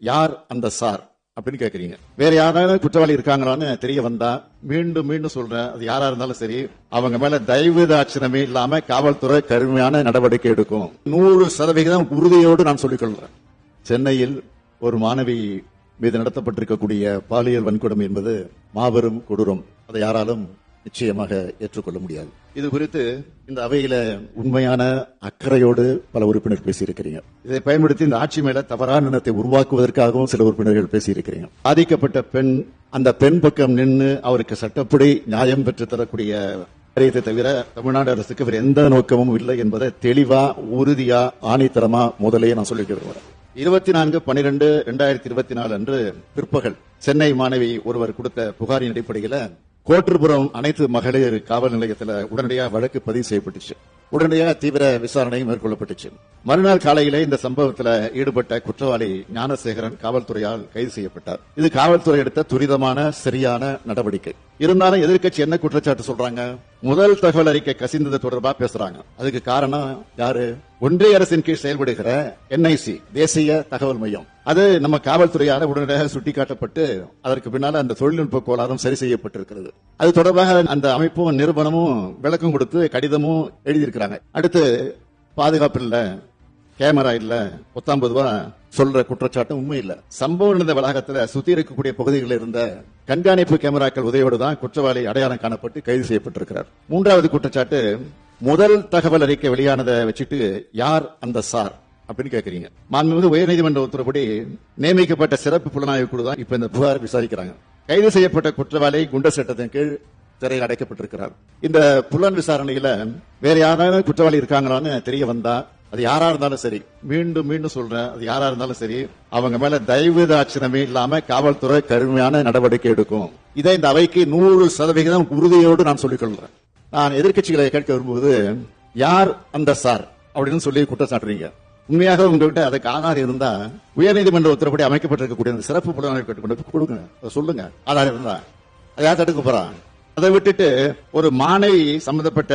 யார் அந்த சார் அப்படின்னு கேக்குறீங்க. வேற யாராவது குற்றவாளி இருக்காங்களான்னு தெரிய வந்தா மீண்டும் மீண்டும் சொல்றேன். அது யாரா இருந்தாலும் சரி அவங்க மேல தயவு தாட்சணமே இல்லாம காவல்துறை கருமையான நடவடிக்கை எடுக்கும். நூறு சதவிகிதம் உறுதியோடு நான் சொல்லிக்கொள்றேன் சென்னையில் ஒரு மாணவி மீது நடத்தப்பட்டிருக்கக்கூடிய பாலியல் வன்கொடுமை என்பது மாபெரும் கொடூரம். அதை யாராலும் நிச்சயமாக ஏற்றுக்கொள்ள முடியாது. இது குறித்து இந்த அவையில உண்மையான அக்கறையோடு பல உறுப்பினர் பேசியிருக்கிறீங்க. இதை பயன்படுத்தி இந்த ஆட்சி மேல தவறான எண்ணத்தை உருவாக்குவதற்காகவும் சில உறுப்பினர்கள் பேசியிருக்கிறீங்க. பாதிக்கப்பட்ட பெண் அந்த பெண் பக்கம் நின்று அவருக்கு சட்டப்படி நியாயம் பெற்று தரக்கூடிய காரியத்தை தவிர தமிழ்நாடு அரசுக்கு வேறு எந்த நோக்கமும் இல்லை என்பதை தெளிவா உறுதியா ஆணித்தரமா முதலே நான் சொல்லிட்டு விரும்புறேன். இருபத்தி நான்கு பனிரெண்டு இரண்டாயிரத்தி இருபத்தி நாலு அன்று பிற்பகல் சென்னை மாணவி ஒருவர் கொடுத்த புகாரின் அடிப்படையில கோற்றுபுரம் அனைத்து மகளிர் காவல் நிலையத்தில் உடனடியாக வழக்கு பதிவு செய்யப்பட்டுச்சு. உடனடியாக தீவிர விசாரணை மேற்கொள்ளப்பட்டுச்சு. மறுநாள் காலையிலே இந்த சம்பவத்தில் ஈடுபட்ட குற்றவாளி ஞானசேகரன் காவல்துறையால் கைது செய்யப்பட்டார். இது காவல்துறை எடுத்த துரிதமான சரியான நடவடிக்கை. இருந்தாலும் எதிர்க்கட்சி என்ன குற்றச்சாட்டு சொல்றாங்க? முதல் தகவல் அறிக்கை கசிந்தது தொடர்பா பேசுறாங்க. அதுக்கு காரணம் யாரு? ஒன்றிய அரசின் கீழ் செயல்படுகிற என்ஐசி தேசிய தகவல் மையம். அது நம்ம காவல்துறையால உடனடியாக சுட்டிக்காட்டப்பட்டு அதற்கு பின்னால அந்த தொழில்நுட்ப கோளாறும் சரி செய்யப்பட்டிருக்கிறது. அது தொடர்பாக அந்த அமைப்பும் நிறுவனமும் விளக்கம் கொடுத்து கடிதமும் எழுதியிருக்கிறாங்க. அடுத்து பாதுகாப்பு இல்லை கேமரா இல்ல பத்தாம்பது ரூபா சொல்ற குற்றச்சாட்டு உண்மை இல்ல. சம்பவம் நடந்த வளாகத்துல சுத்தி இருக்கக்கூடிய பகுதிகளில் இருந்த கண்காணிப்பு கேமராக்கள் உதவியோடு தான் குற்றவாளி அடையாளம் காணப்பட்டு கைது செய்யப்பட்டிருக்கிறார். மூன்றாவது குற்றச்சாட்டு முதல் தகவல் அறிக்கை வெளியானதை வச்சுட்டு யார் அந்த சார் அப்படின்னு கேக்குறீங்க. மாண்புமிகு உயர்நீதிமன்ற உத்தரவுப்படி நியமிக்கப்பட்ட சிறப்பு புலனாய்வு குழு தான் இப்ப இந்த புகார் விசாரிக்கிறாங்க. கைது செய்யப்பட்ட குற்றவாளி குண்டர் சட்டத்தின் கீழ் சிறையில் அடைக்கப்பட்டிருக்கிறார். இந்த புலன் விசாரணையில வேற யாராவது குற்றவாளி இருக்காங்களான்னு தெரிய வந்தா அது யாரா இருந்தாலும் சரி. மீண்டும் மீண்டும் சொல்றேன் அது யாரா இருந்தாலும் சரி அவங்க மேல தயவு தாட்சணமே இல்லாம காவல்துறை கடுமையான நடவடிக்கை எடுக்கும். இதை இந்த அவைக்கு நூறு சதவிகிதம் உறுதியோடு நான் சொல்லிக் கொள்றேன் நான் எதிர்க்கட்சிகளை கேட்க விரும்புவது யார் அந்த சார்? அப்படின்னு சொல்லி குற்றம் சாட்டுறீங்க உண்மையாக உங்ககிட்ட அதுக்கு ஆதாரம் இருந்தா உயர்நீதிமன்ற உத்தரப்படி அமைக்கப்பட்டிருக்கக்கூடிய அந்த சிறப்பு புலனாய்வு கேட்டு கொண்டு கொடுங்க. அதை சொல்லுங்க. ஆதாரம் இருந்தா. அதை யார் தடுக்க போறான் அதை விட்டுட்டு ஒரு மானை சம்பந்தப்பட்ட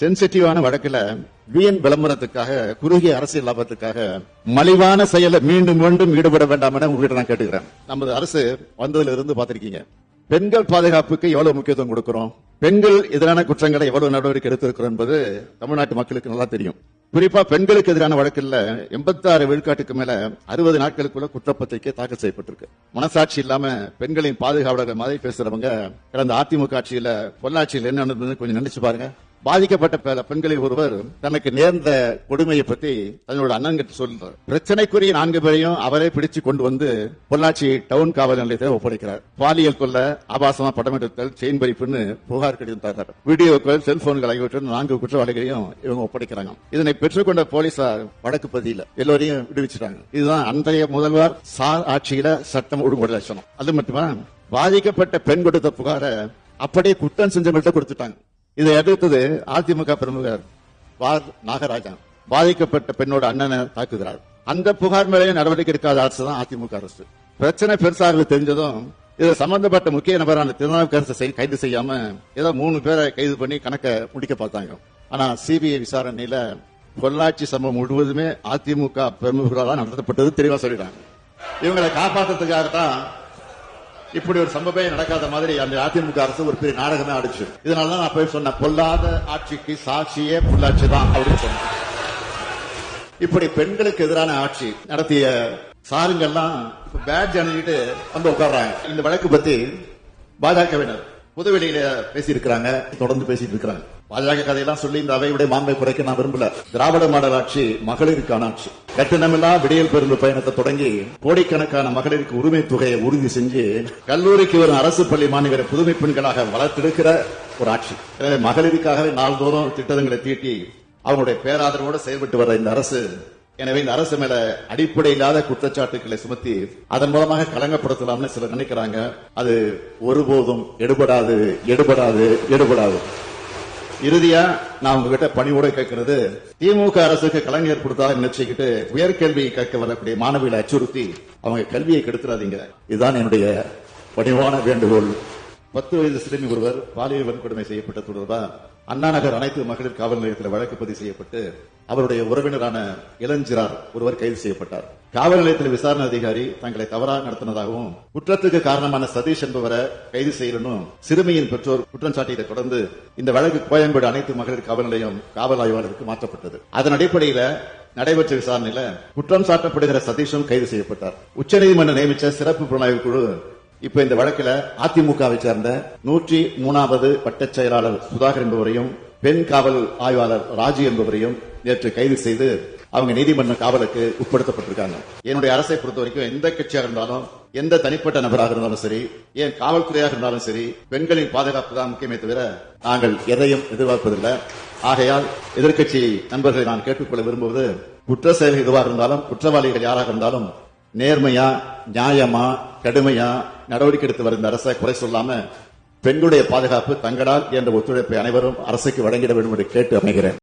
சென்சிட்டிவான வழக்குல வீண் விளம்பரத்துக்காக குறுகிய அரசியல் லாபத்துக்காக மலிவான செயலை மீண்டும் மீண்டும் ஈடுபட வேண்டாம் என உங்ககிட்ட நான் கேட்டுக்கிறேன். நமது அரசு வந்ததுல இருந்து பார்த்திருக்கீங்க. பெண்கள் பாதுகாப்புக்கு எவ்வளவு முக்கியத்துவம் கொடுக்கிறோம்? பெண்கள் எதிரான குற்றங்களை எவ்வளவு நடவடிக்கை எடுத்திருக்கிறோம் என்பது தமிழ்நாட்டு மக்களுக்கு நல்லா தெரியும். குறிப்பா பெண்களுக்கு எதிரான வழக்கில் எண்பத்தாறு விழுக்காட்டுக்கு மேல அறுபது நாட்களுக்குள்ள குற்றப்பத்திரிக்கை தாக்கல் செய்யப்பட்டிருக்கு. மனசாட்சி இல்லாம பெண்களின் பாதுகாவலர்கள் மாதிரி பேசுறவங்க கடந்த அதிமுக ஆட்சியில பொள்ளாட்சியில் என்ன நடந்ததுன்னு கொஞ்சம் நினைச்சு பாருங்க. பாதிக்கப்பட்ட பெண்களில் ஒருவர் தனக்கு நேர்ந்த கொடுமையை பற்றி தன்னோட அண்ணன்கிட்ட சொல்றார். பிரச்சனைக்குரிய நான்கு பேரையும் அவரே பிடிச்சு கொண்டு வந்து பொள்ளாச்சி டவுன் காவல் நிலையத்தை ஒப்படைக்கிறார். பாலியல் கொள்ள ஆபாசமா படம் எடுத்தல் செயின் பறிப்புன்னு புகார் கடிதம் தர்றார் வீடியோக்கள் செல்போன்கள் ஆகியவற்றை நான்கு குற்றவாளிகளையும் இவங்க ஒப்படைக்கிறாங்க. இதனை பெற்றுக்கொண்ட போலீசார் வடக்கு பகுதியில் எல்லோரையும் விடுவிச்சிட்டாங்க. இதுதான் அன்றைய முதல்வர் சார் ஆட்சியில சட்டம் ஒழுங்குமுறை லட்சணம். அது மட்டுமா? பாதிக்கப்பட்ட பெண் கொடுத்த புகாரை அப்படியே குற்றம் செஞ்சவங்கள்ட்ட கொடுத்துட்டாங்க. இதை எதிர்த்தது அதிமுக பிரமுகர் வார் நாகராஜன். பாதிக்கப்பட்ட பெண்ணோட அண்ணனை தாக்குகிறார். அந்த புகார் மேலேயே நடவடிக்கை எடுக்காத அரசு தான் அதிமுக அரசு. பிரச்சனை பெருசாக தெரிஞ்சதும் இது சம்பந்தப்பட்ட முக்கிய நபரான திருநாவுக்கரசை கைது செய்யாம ஏதோ மூணு பேரை கைது பண்ணி கணக்கை முடிக்க பார்த்தாங்க. ஆனா சிபிஐ விசாரணையில பொள்ளாச்சி சம்பவம் முழுவதுமே அதிமுக பிரமுகரால் நடத்தப்பட்டது தெளிவா சொல்லிட்டாங்க. இவங்களை காப்பாற்றுறதுக்காக தான் இப்படி ஒரு சம்பவமே நடக்காத மாதிரி அந்த அதிமுக அரசு ஒரு பெரிய நாடகமே ஆடிச்சு. இதனாலதான் நான் போய் சொன்னேன் பொல்லாத ஆட்சிக்கு சாட்சியே பொள்ளாட்சி தான் அப்படின்னு சொன்னேன். இப்படி பெண்களுக்கு எதிரான ஆட்சி நடத்திய சாருங்கெல்லாம் இப்ப பேட்ஜ் அணிஞ்சிட்டு வந்து உட்கார்றாங்க. இந்த வழக்கு பத்தி பாஜகவினர் புதுவெளியில பேசியிருக்கிறாங்க தொடர்ந்து பேசிட்டு இருக்கிறாங்க. பாஜக கதையெல்லாம் சொல்லி இந்த அவையுடைய மாண்பை குறைக்க நான் விரும்பல. திராவிட மாடல் ஆட்சி மகளிருக்கான ஆட்சி. கட்டணமில்லா விடியல் பெருந்து பயணத்தை தொடங்கி கோடிக்கணக்கான மகளிருக்கு உரிமை தொகையை உறுதி செஞ்சு கல்லூரிக்கு வரும் அரசு பள்ளி மாணவரை புதுமை பெண்களாக வளர்த்தெடுக்கிற ஒரு ஆட்சி. எனவே மகளிருக்காகவே நாள்தோறும் திட்டங்களை தீட்டி அவங்களுடைய பேராதரவோடு செயல்பட்டு வர இந்த அரசு எனவே இந்த அரசு மேல அடிப்படை இல்லாத குற்றச்சாட்டுகளை சுமத்தி அதன் மூலமாக களங்கப்படுத்தலாம்னு சிலர் நினைக்கிறாங்க. அது ஒருபோதும் எடுபடாது எடுபடாது எடுபடாது. இறுதியா நான் உங்ககிட்ட பணிவோட கேட்கிறது திமுக அரசுக்கு கலைஞர் ஏற்படுத்தாத நினைச்சுக்கிட்டு உயர்கல்வி கேட்க வரக்கூடிய மாணவிகளை அச்சுறுத்தி அவங்க கல்வியை கெடுத்துறாதீங்க. இதுதான் என்னுடைய பணிவான வேண்டுகோள். பத்து வயது சிறுமி ஒருவர் பாலியல் வன்கொடுமை செய்யப்பட்ட தொடர்பா அண்ணா நகர் அனைத்து மகளிர் காவல் நிலையத்தில் வழக்கு பதிவு செய்யப்பட்டு அவருடைய உறவினரான இளஞ்சிறார் ஒருவர் கைது செய்யப்பட்டார். காவல் நிலையத்தில் விசாரணை அதிகாரி தங்களை தவறாக நடத்தினதாகவும் குற்றத்துக்கு காரணமான சதீஷ் என்பவரை கைது செய்யணும் சிறுமியின் பெற்றோர் குற்றம் சாட்டியதை தொடர்ந்து இந்த வழக்கு கோயம்பேடு அனைத்து மகளிர் காவல் நிலையம் காவல் ஆய்வாளருக்கு மாற்றப்பட்டது. அதன் அடிப்படையில நடைபெற்ற விசாரணையில குற்றம் சாட்டப்படுகிற சதீஷும் கைது செய்யப்பட்டார். உச்சநீதிமன்றம் நியமிச்ச சிறப்பு புலனாய்வு குழு இப்ப இந்த வழக்கில் அதிமுகவை சேர்ந்த நூற்றி மூணாவது பட்டச் செயலாளர் சுதாகர் என்பவரையும் பெண் காவல் ஆய்வாளர் ராஜி என்பவரையும் நேற்று கைது செய்து அவங்க நீதிமன்ற காவலுக்கு உட்படுத்தப்பட்டிருக்காங்க. என்னுடைய அரசை பொறுத்த வரைக்கும் எந்த கட்சியாக இருந்தாலும் எந்த தனிப்பட்ட நபராக இருந்தாலும் சரி ஏன் காவல்துறையாக இருந்தாலும் சரி பெண்களின் பாதுகாப்பு தான் முக்கியமே தவிர நாங்கள் எதையும் எதிர்பார்ப்பதில்லை. ஆகையால் எதிர்க்கட்சி நண்பர்களை நான் கேட்டுக்கொள்ள விரும்புவது குற்ற செயல் எதுவாக இருந்தாலும் குற்றவாளிகள் யாராக இருந்தாலும் நேர்மையா நியாயமா கடுமையா நடவடிக்கை எடுத்து வரும் அரசை குறை சொல்லாம பெண்களுடைய பாதுகாப்பு தங்களால் என்ற ஒத்துழைப்பை அனைவரும் அரசுக்கு வழங்கிட வேண்டும் என்று கேட்டு அமைகிறேன்.